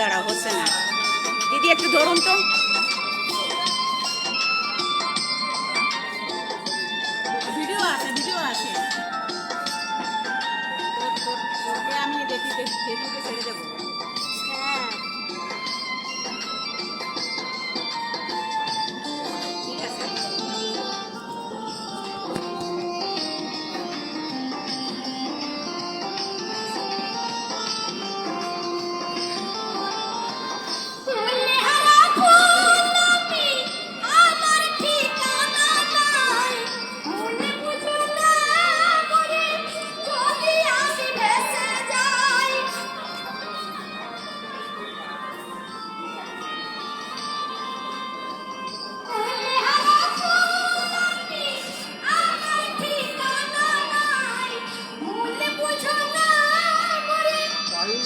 দাঁড়াও, হচ্ছে না। দিদি, একটু ধরুন তো। ভিডিও আছে ভিডিও আছে। আমি দেখি দেখি ছেড়ে দেবো।